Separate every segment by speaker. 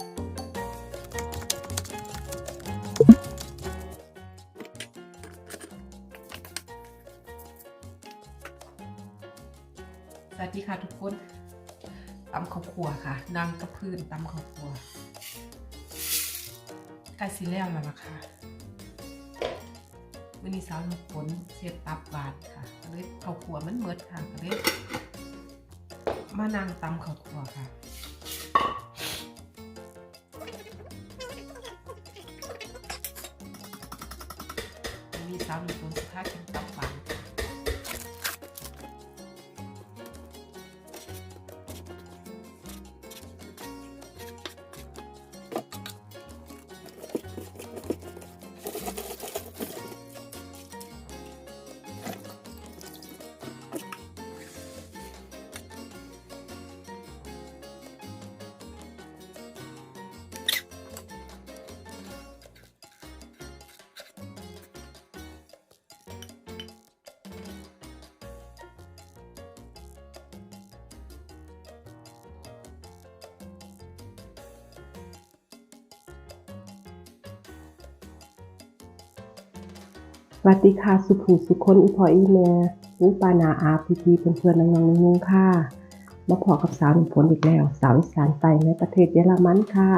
Speaker 1: สวัสดีค่ะทุกคนตำข้าวคั่วค่ะนั่งกับพื้นตำข้าวคั่วกล้สิแล้วแล้วล่ะค่ะวันนี้สาวน้ำฝนเสียบตับบาดค่ะเลยข้าวคั่วมันเมิดค่ะเลยมานั่งตำข้าวคั่วค่ะ วันนี้สาวน้ำ
Speaker 2: วัสดีค่ะสุภูสุคนอีพออีแม่รู้ปานาอาพีพีเพื่อนๆน้องๆนุ่งๆค่ะ มาพอกับสาวหนุ่มฝนอีกแล้ว สาวอีสานไปในประเทศเยอรมันค่ะ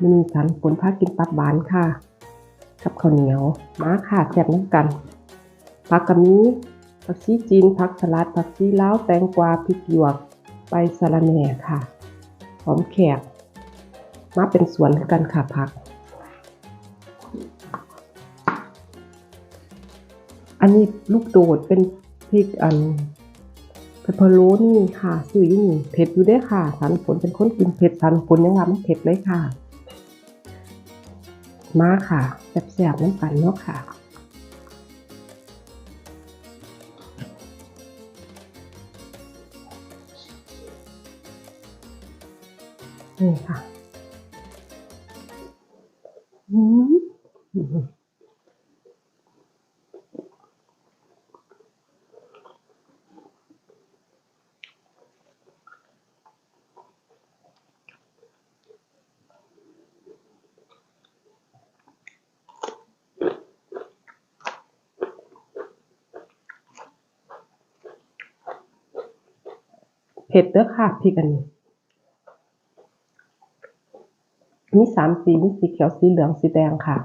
Speaker 2: มินีสาวหนุ่มฝนพากินตับบานค่ะ กับข้าวเหนียวม้าค่ะแซ่บน้ำกันผักกะมีผักชีจีนผักสลัดผักชีล้าวแตงกวาพริกหยวกใบสะระแหน่ค่ะหอมแขกมาเป็นสวนกันค่ะผัก อันนี้ลูกโดดเป็นพริกอันเพปเปอโรนี่ค่ะซื้อยู่นี่เผ็ดอยู่เด้ค่ะสันผลเป็นคนกินเผ็ดสันผลยังว่ามันเผ็ดเลยค่ะ มาค่ะแซ่บๆน้ำกันเนาะค่ะนี่ค่ะอืม เผ็ดเด้อค่ะพริกอันนี้ มีสามสีมีสีเขียวสีเหลืองสีแดงค่ะ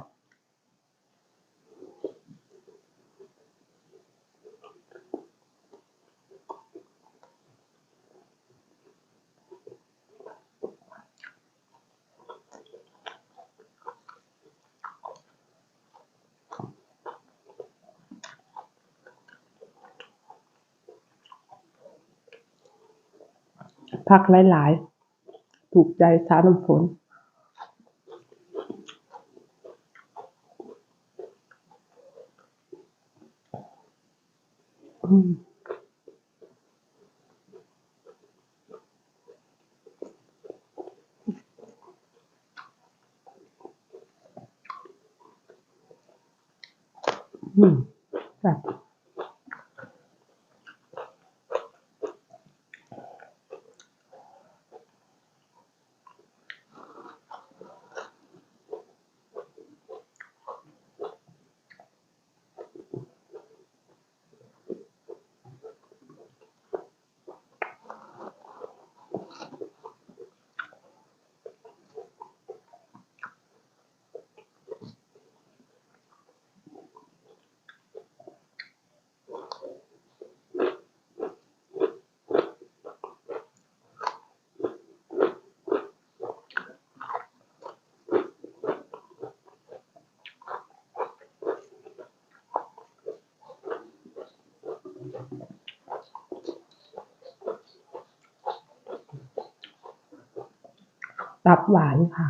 Speaker 2: ผักหลายๆ ถูกใจสาวน้ำฝนอืมอืม ตับหวานค่ะ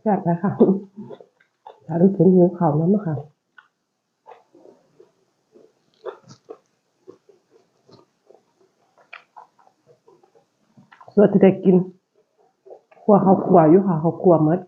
Speaker 2: แซ่บเลยค่ะถ้ารู้ถึงหิวข่าวนั้นนะคะส่วนที่ได้กินขัวเขาขัวอยู่ค่ะเขาขัวหมด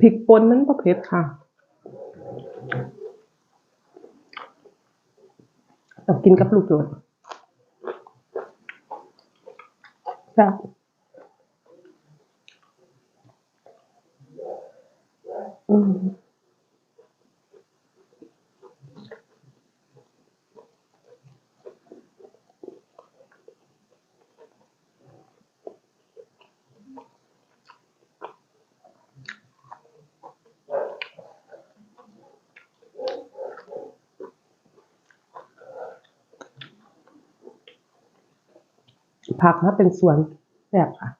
Speaker 2: พริกป่นมันก็เผ็ดค่ะต้องกินกับลูกโดดจ้ะ ผักถ้าเป็นสวนแบบค่ะ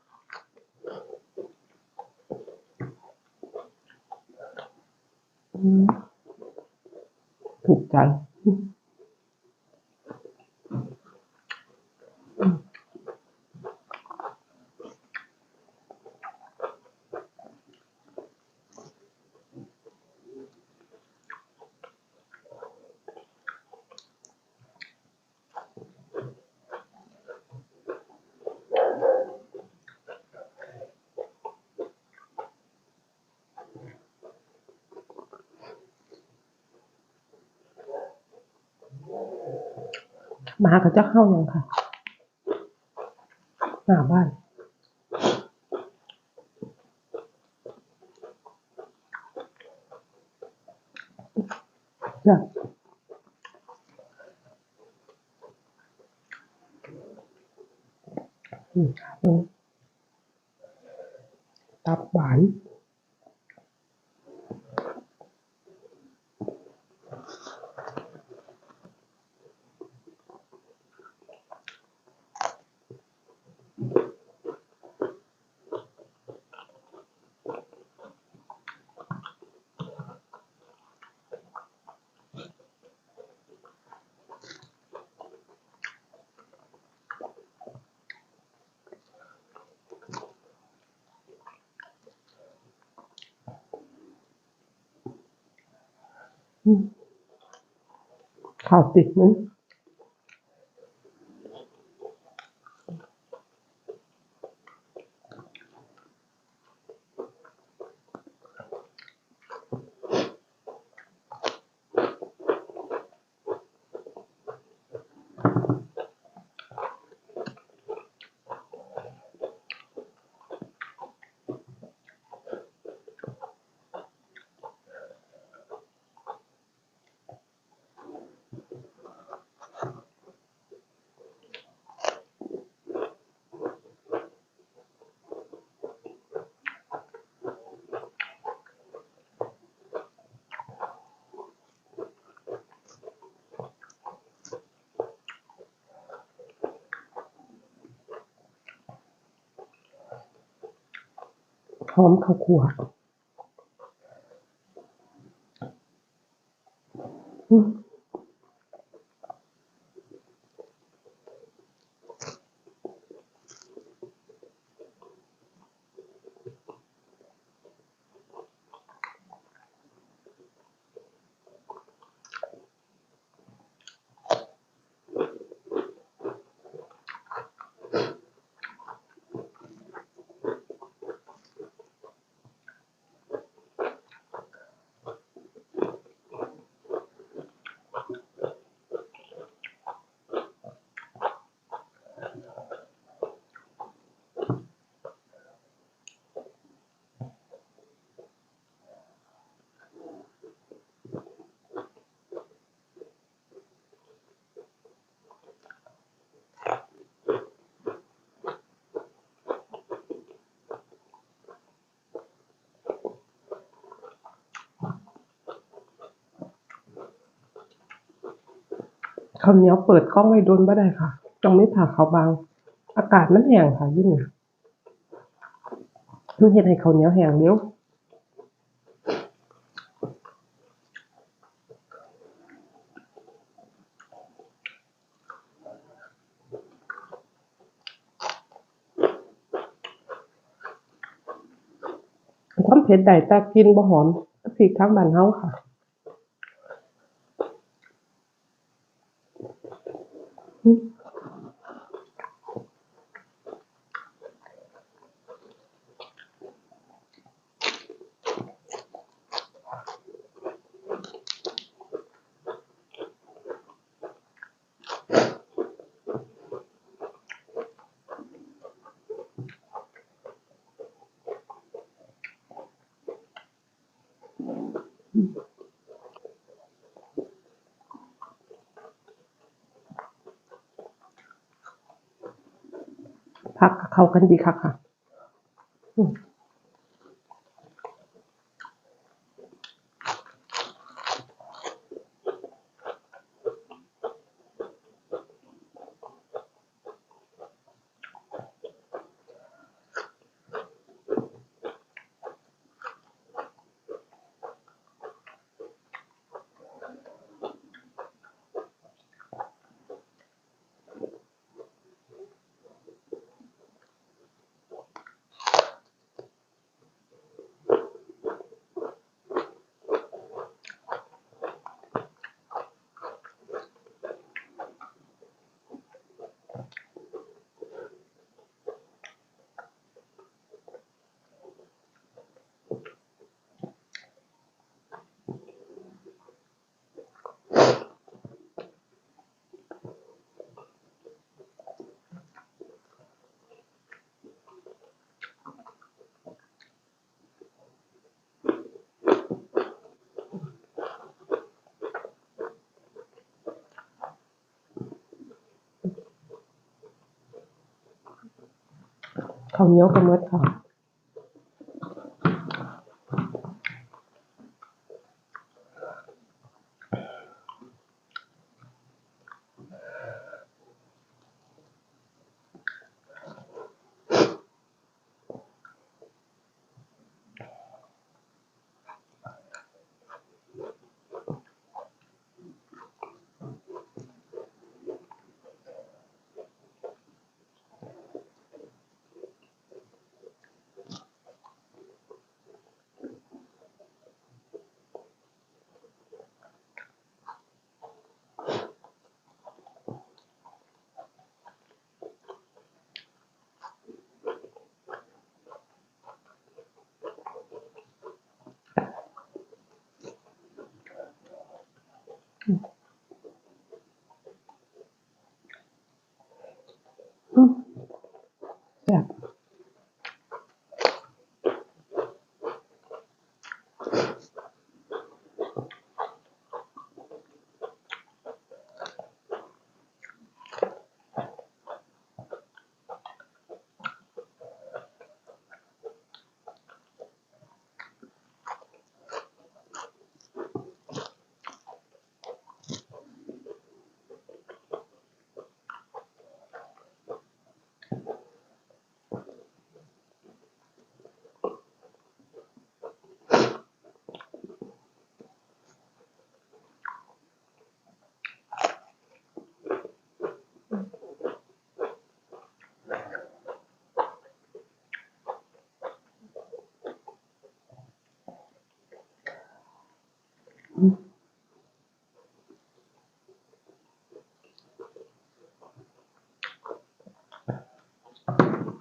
Speaker 2: ถูกใจ ห มาก็จะเข้ายังค่ะ หน้าบ้านจ้ะอืมอืมตับหวาน อืม พร้อมข้าวคั่วอืม ข้าวเหนียวเปิดกล้องไว้โดนบ่ได้ค่ะต้องไม่ผ่าเขาบาง อากาศมันแห้งค่ะยุ่นี่มันเฮ็ดให้ข้าวเหนียวแห้งเร็วความเผ็ดได้แต่กินบ่หอมพริกทางบ้านเฮาค่ะ พักกับเข้ากันดีค่ะค่ะ อืมข้าว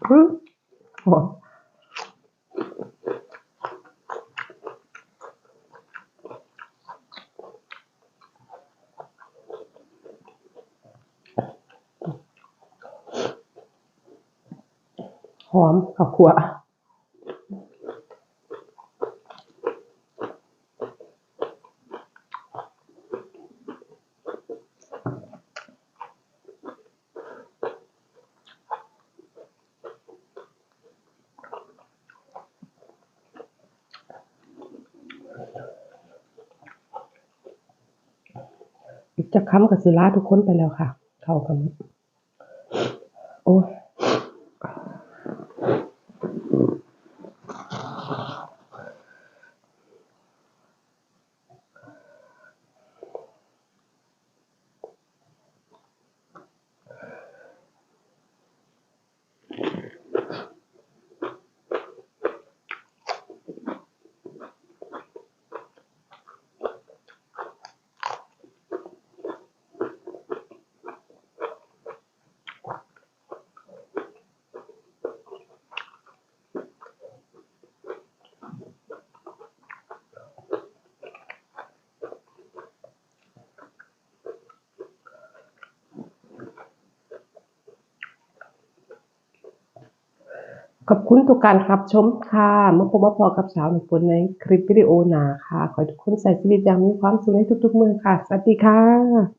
Speaker 2: หอมหอมข้าวำกับศิลาทุกคนไปแล้วค่ะ เข้ากันโอ้ย ขอบคุณทุกการรับชมค่ะมาพบมาพอกับสาวหนุ่มฝนในคลิปวิดีโอหนาค่ะ ขอให้ทุกคนใส่ชีวิตอย่างมีความสุขในทุกๆมือค่ะ สวัสดีค่ะ